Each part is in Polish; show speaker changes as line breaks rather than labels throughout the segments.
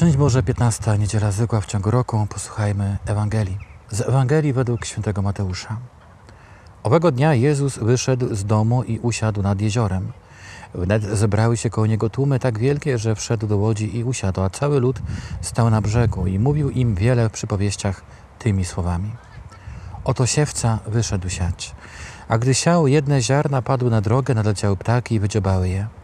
Szczęść Boże, 15 niedziela zwykła w ciągu roku. Posłuchajmy Ewangelii. Z Ewangelii według świętego Mateusza. Owego dnia Jezus wyszedł z domu i usiadł nad jeziorem. Wnet zebrały się koło niego tłumy tak wielkie, że wszedł do łodzi i usiadł, a cały lud stał na brzegu i mówił im wiele w przypowieściach tymi słowami. Oto siewca wyszedł siać. A gdy siał, jedne ziarna padły na drogę, nadleciały ptaki i wydziobały je.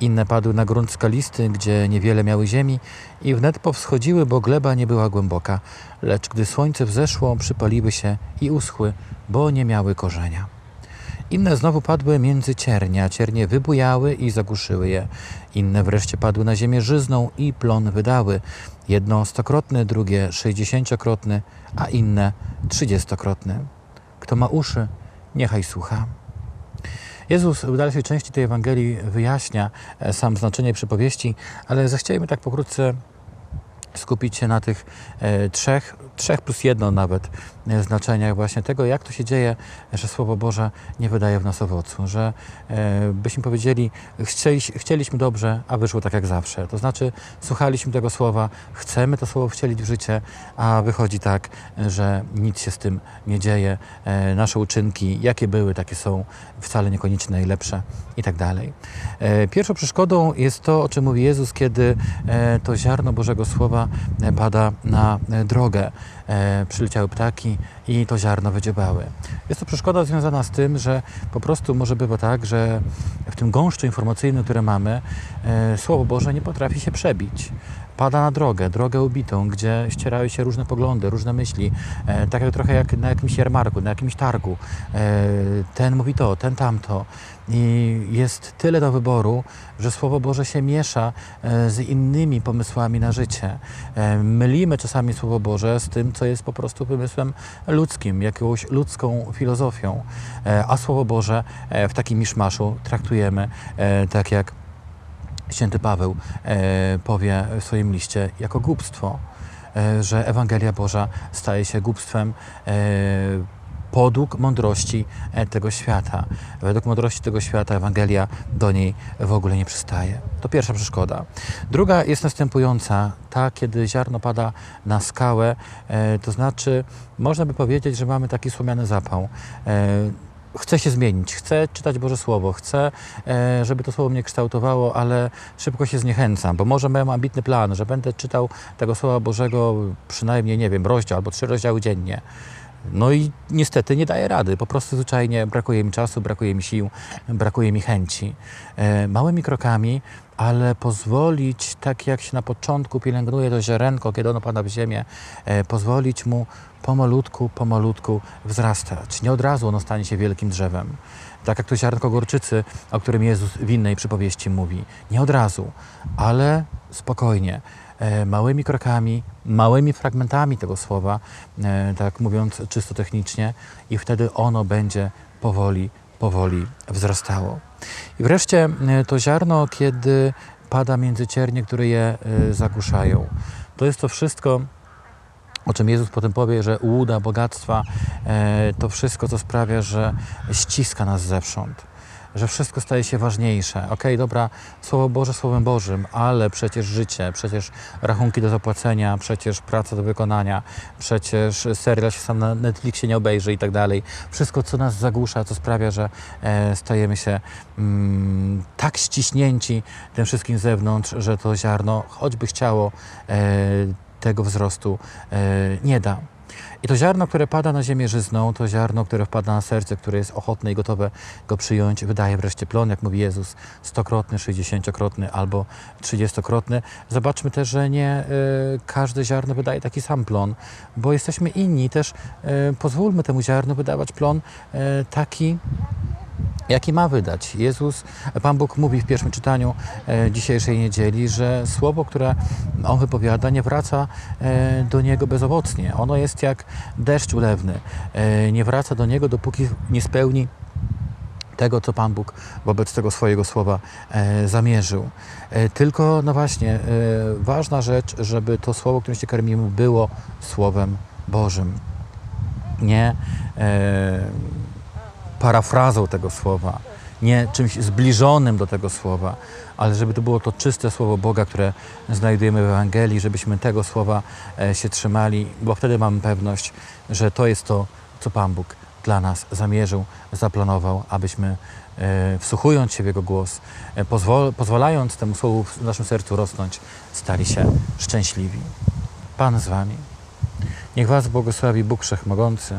Inne padły na grunt skalisty, gdzie niewiele miały ziemi i wnet powschodziły, bo gleba nie była głęboka, lecz gdy słońce wzeszło, przypaliły się i uschły, bo nie miały korzenia. Inne znowu padły między ciernie, a ciernie wybujały i zagłuszyły je. Inne wreszcie padły na ziemię żyzną i plon wydały. Jedno stokrotny, drugie sześćdziesięciokrotny, a inne trzydziestokrotny. Kto ma uszy, niechaj słucha. Jezus w dalszej części tej Ewangelii wyjaśnia e, sam znaczenie przypowieści, ale zechcielibyśmy tak pokrótce skupić się na tych e, trzech, trzech plus jedno nawet e, znaczeniach właśnie tego, jak to się dzieje, że Słowo Boże nie wydaje w nas owocu, że e, byśmy powiedzieli, chcieli, chcieliśmy dobrze, a wyszło tak jak zawsze. To znaczy, słuchaliśmy tego Słowa, chcemy to Słowo wcielić w życie, a wychodzi tak, że nic się z tym nie dzieje. Nasze uczynki, jakie były, takie są, wcale niekoniecznie najlepsze i tak dalej. Pierwszą przeszkodą jest to, o czym mówi Jezus, kiedy to ziarno Bożego Słowa e, pada na e, drogę. E, Przyleciały ptaki i to ziarno wydziobały. Jest to przeszkoda związana z tym, że po prostu może bywa tak, że w tym gąszczu informacyjnym, które mamy, Słowo Boże nie potrafi się przebić pada na drogę, drogę ubitą, gdzie ścierały się różne poglądy, różne myśli, e, tak jak trochę jak na jakimś jarmarku, na jakimś targu. E, ten mówi to, ten tamto. I jest tyle do wyboru, że Słowo Boże się miesza e, z innymi pomysłami na życie. E, mylimy czasami Słowo Boże z tym, co jest po prostu pomysłem ludzkim, jakąś ludzką filozofią. E, a Słowo Boże w takim miszmaszu traktujemy tak jak święty Paweł e, powie w swoim liście jako głupstwo, e, że Ewangelia Boża staje się głupstwem e, podług mądrości tego świata. Według mądrości tego świata Ewangelia do niej w ogóle nie przystaje. To pierwsza przeszkoda. Druga jest następująca. Ta, kiedy ziarno pada na skałę, to znaczy można by powiedzieć, że mamy taki słomiany zapał. Chcę się zmienić, chcę czytać Boże Słowo, chcę, e, żeby to Słowo mnie kształtowało, ale szybko się zniechęcam, bo może mam ambitny plan, że będę czytał tego Słowa Bożego przynajmniej, nie wiem, rozdział albo trzy rozdziały dziennie. No i niestety nie daję rady, po prostu zwyczajnie brakuje mi czasu, brakuje mi sił, brakuje mi chęci. E, małymi krokami, ale pozwolić, tak jak się na początku pielęgnuje to ziarenko, kiedy ono pada w ziemię, e, pozwolić mu pomalutku, pomalutku wzrastać. Nie od razu ono stanie się wielkim drzewem. Tak jak to ziarnko gorczycy, o którym Jezus w innej przypowieści mówi. Nie od razu, ale spokojnie, małymi krokami, małymi fragmentami tego słowa, e, tak mówiąc czysto technicznie, i wtedy ono będzie powoli, powoli wzrastało. I wreszcie e, to ziarno, kiedy pada między ciernie, które je e, zagłuszają. To jest to wszystko, o czym Jezus potem powie, że łuda, bogactwa, e, to wszystko, co sprawia, że ściska nas zewsząd, że wszystko staje się ważniejsze. Okej, dobra, Słowo Boże Słowem Bożym, ale przecież życie, przecież rachunki do zapłacenia, przecież praca do wykonania, przecież serial się sam na Netflixie nie obejrzy i tak dalej. Wszystko, co nas zagłusza, co sprawia, że e, stajemy się mm, tak ściśnięci tym wszystkim z zewnątrz, że to ziarno, choćby chciało, e, tego wzrostu e, nie da. I to ziarno, które pada na ziemię żyzną, to ziarno, które wpada na serce, które jest ochotne i gotowe go przyjąć, wydaje wreszcie plon, jak mówi Jezus, stokrotny, sześćdziesięciokrotny albo trzydziestokrotny. Zobaczmy też, że nie e, każde ziarno wydaje taki sam plon, bo jesteśmy inni. Też e, pozwólmy temu ziarnu wydawać plon e, taki, jaki ma wydać. Jezus, Pan Bóg mówi w pierwszym czytaniu e, dzisiejszej niedzieli, że słowo, które On wypowiada, nie wraca e, do Niego bezowocnie. Ono jest jak deszcz ulewny. E, nie wraca do Niego, dopóki nie spełni tego, co Pan Bóg wobec tego swojego słowa e, zamierzył. E, tylko, no właśnie, e, ważna rzecz, żeby to słowo, którym się karmimy, było Słowem Bożym. Nie e, parafrazą tego słowa, nie czymś zbliżonym do tego słowa, ale żeby to było to czyste słowo Boga, które znajdujemy w Ewangelii, żebyśmy tego słowa e, się trzymali, bo wtedy mamy pewność, że to jest to, co Pan Bóg dla nas zamierzył, zaplanował, abyśmy e, wsłuchując się w Jego głos, e, pozwalając temu słowu w naszym sercu rosnąć, stali się szczęśliwi. Pan z Wami. Niech Was błogosławi Bóg Wszechmogący,